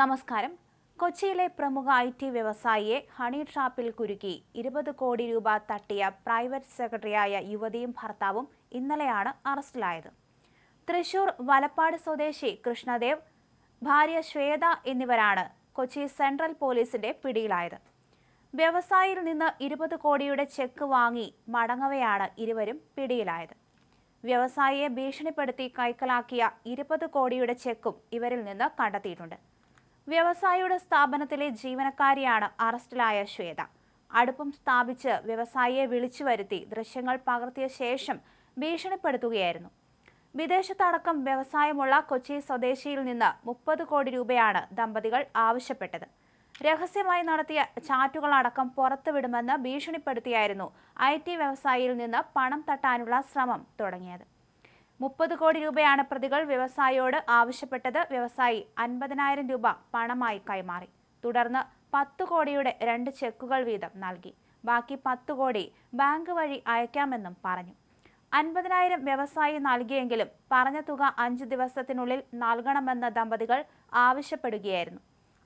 നമസ്കാരം. കൊച്ചിയിലെ പ്രമുഖ ഐ ടി വ്യവസായിയെ ഹണി ട്രാപ്പിൽ കുരുക്കി ഇരുപത് കോടി രൂപ തട്ടിയ പ്രൈവറ്റ് സെക്രട്ടറിയായ യുവതിയും ഭർത്താവും ഇന്നലെയാണ് അറസ്റ്റിലായത്. തൃശൂർ വലപ്പാട് സ്വദേശി കൃഷ്ണദേവ് ഭാര്യ ശ്വേത എന്നിവരാണ് കൊച്ചി സെൻട്രൽ പോലീസിന്റെ പിടിയിലായത്. വ്യവസായിയിൽ നിന്ന് ഇരുപത് കോടിയുടെ ചെക്ക് വാങ്ങി മടങ്ങവെയാണ് ഇരുവരും പിടിയിലായത്. വ്യവസായിയെ ഭീഷണിപ്പെടുത്തി കൈക്കലാക്കിയ ഇരുപത് കോടിയുടെ ചെക്കും ഇവരിൽ നിന്ന് കണ്ടെത്തിയിട്ടുണ്ട്. വ്യവസായിയുടെ സ്ഥാപനത്തിലെ ജീവനക്കാരിയാണ് അറസ്റ്റിലായ ശ്വേത. അടുപ്പം സ്ഥാപിച്ച് വ്യവസായിയെ വിളിച്ചു വരുത്തി ദൃശ്യങ്ങൾ പകർത്തിയ ശേഷം ഭീഷണിപ്പെടുത്തുകയായിരുന്നു. വിദേശത്തടക്കം വ്യവസായമുള്ള കൊച്ചി സ്വദേശിയിൽ നിന്ന് മുപ്പത് കോടി രൂപയാണ് ദമ്പതികൾ ആവശ്യപ്പെട്ടത്. രഹസ്യമായി നടത്തിയ ചാറ്റുകളടക്കം പുറത്തുവിടുമെന്ന് ഭീഷണിപ്പെടുത്തിയായിരുന്നു ഐ ടി വ്യവസായിയിൽ നിന്ന് പണം തട്ടാനുള്ള ശ്രമം തുടങ്ങിയത്. മുപ്പത് കോടി രൂപയാണ് പ്രതികൾ വ്യവസായിയോട് ആവശ്യപ്പെട്ടത്. വ്യവസായി അൻപതിനായിരം രൂപ പണമായി കൈമാറി. തുടർന്ന് പത്ത് കോടിയുടെ രണ്ട് ചെക്കുകൾ വീതം നൽകി. ബാക്കി പത്ത് കോടി ബാങ്ക് വഴി അയക്കാമെന്നും പറഞ്ഞു. അൻപതിനായിരം വ്യവസായി നൽകിയെങ്കിലും പറഞ്ഞ തുക അഞ്ച് ദിവസത്തിനുള്ളിൽ നൽകണമെന്ന് ദമ്പതികൾ ആവശ്യപ്പെടുകയായിരുന്നു.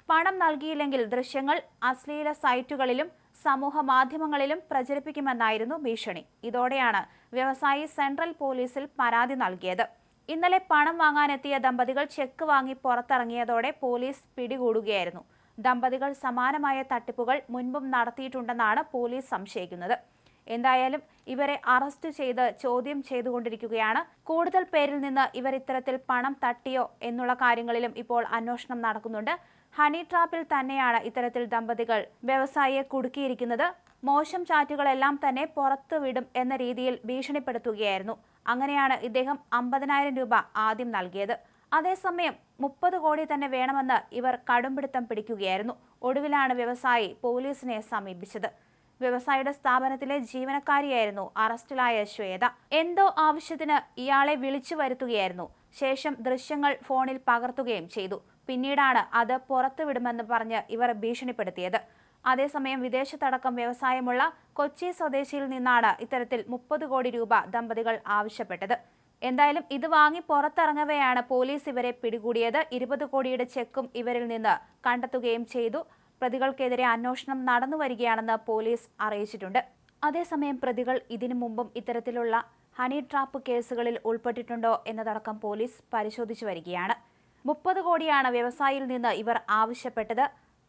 പണം നൽകിയില്ലെങ്കിൽ ദൃശ്യങ്ങൾ അശ്ലീല സൈറ്റുകളിലും സമൂഹ മാധ്യമങ്ങളിലും പ്രചരിപ്പിക്കുമെന്നായിരുന്നു ഭീഷണി. ഇതോടെയാണ് വ്യവസായി സെൻട്രൽ പോലീസിൽ പരാതി നൽകിയത്. ഇന്നലെ പണം വാങ്ങാനെത്തിയ ദമ്പതികൾ ചെക്ക് വാങ്ങി പുറത്തിറങ്ങിയതോടെ പോലീസ് പിടികൂടുകയായിരുന്നു. ദമ്പതികൾ സമാനമായ തട്ടിപ്പുകൾ മുൻപും നടത്തിയിട്ടുണ്ടെന്നാണ് പോലീസ് സംശയിക്കുന്നത്. എന്തായാലും ഇവരെ അറസ്റ്റ് ചെയ്ത് ചോദ്യം ചെയ്തുകൊണ്ടിരിക്കുകയാണ്. കൂടുതൽ പേരിൽ നിന്ന് ഇവർ ഇത്തരത്തിൽ പണം തട്ടിയോ എന്നുള്ള കാര്യങ്ങളിലും ഇപ്പോൾ അന്വേഷണം നടക്കുന്നുണ്ട്. ഹണി ട്രാപ്പിൽ തന്നെയാണ് ഇത്തരത്തിൽ ദമ്പതികൾ. വ്യവസായിയെ കുടുക്കിയിരിക്കുന്നത് മോശം ചാറ്റുകളെല്ലാം തന്നെ പുറത്തു വിടും എന്ന രീതിയിൽ ഭീഷണിപ്പെടുത്തുകയായിരുന്നു. അങ്ങനെയാണ് ഇദ്ദേഹം അമ്പതിനായിരം രൂപ ആദ്യം നൽകിയത്. അതേസമയം മുപ്പത് കോടി തന്നെ വേണമെന്ന് ഇവർ കടുംപിടുത്തം പിടിക്കുകയായിരുന്നു. ഒടുവിലാണ് വ്യവസായി പോലീസിനെ സമീപിച്ചത്. വ്യവസായിയുടെ സ്ഥാപനത്തിലെ ജീവനക്കാരിയായിരുന്നു അറസ്റ്റിലായ ശ്വേത. എന്തോ ആവശ്യത്തിന് ഇയാളെ വിളിച്ചു വരുത്തുകയായിരുന്നു. ശേഷം ദൃശ്യങ്ങൾ ഫോണിൽ പകർത്തുകയും ചെയ്തു. പിന്നീടാണ് അത് പുറത്തുവിടുമെന്ന് പറഞ്ഞ് ഇവർ ഭീഷണിപ്പെടുത്തിയത്. അതേസമയം വിദേശത്തടക്കം വ്യവസായമുള്ള കൊച്ചി സ്വദേശിയിൽ നിന്നാണ് ഇത്തരത്തിൽ മുപ്പത് കോടി രൂപ ദമ്പതികൾ ആവശ്യപ്പെട്ടത്. എന്തായാലും ഇത് വാങ്ങി പുറത്തിറങ്ങവെയാണ് പോലീസ് ഇവരെ പിടികൂടിയത്. ഇരുപത് കോടിയുടെ ചെക്കും ഇവരിൽ നിന്ന് കണ്ടെത്തുകയും ചെയ്തു. പ്രതികൾക്കെതിരെ അന്വേഷണം നടന്നു വരികയാണെന്ന് പോലീസ് അറിയിച്ചിട്ടുണ്ട്. അതേസമയം പ്രതികൾ ഇതിനു മുമ്പും ഇത്തരത്തിലുള്ള ഹണി ട്രാപ്പ് കേസുകളിൽ ഉൾപ്പെട്ടിട്ടുണ്ടോ എന്നതടക്കം പോലീസ് പരിശോധിച്ചു വരികയാണ്. മുപ്പത് കോടിയാണ് വ്യവസായിയിൽ നിന്ന് ഇവർ ആവശ്യപ്പെട്ടത്.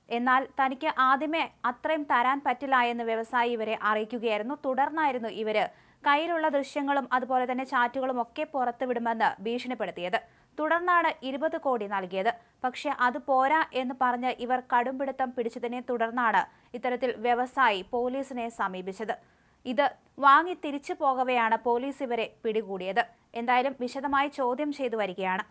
എന്നാൽ തനിക്ക് ആദ്യമേ അത്രയും തരാൻ പറ്റില്ല എന്ന് വ്യവസായി ഇവരെ അറിയിക്കുകയായിരുന്നു. തുടർന്നായിരുന്നു ഇവർ കയ്യിലുള്ള ദൃശ്യങ്ങളും അതുപോലെ തന്നെ ചാറ്റുകളും ഒക്കെ പുറത്തുവിടുമെന്ന് ഭീഷണിപ്പെടുത്തിയത്. തുടർന്നാണ് ഇരുപത് കോടി നൽകിയത്. പക്ഷെ അത് പോരാ എന്ന് പറഞ്ഞ് ഇവർ കടുംപിടുത്തം പിടിച്ചതിനെ തുടർന്നാണ് ഇത്തരത്തിൽ വ്യവസായി പോലീസിനെ സമീപിച്ചത്. ഇത് വാങ്ങി തിരിച്ചു പോകവെയാണ് പോലീസ് ഇവരെ പിടികൂടിയത്. എന്തായാലും വിശദമായി ചോദ്യം ചെയ്തു വരികയാണ്.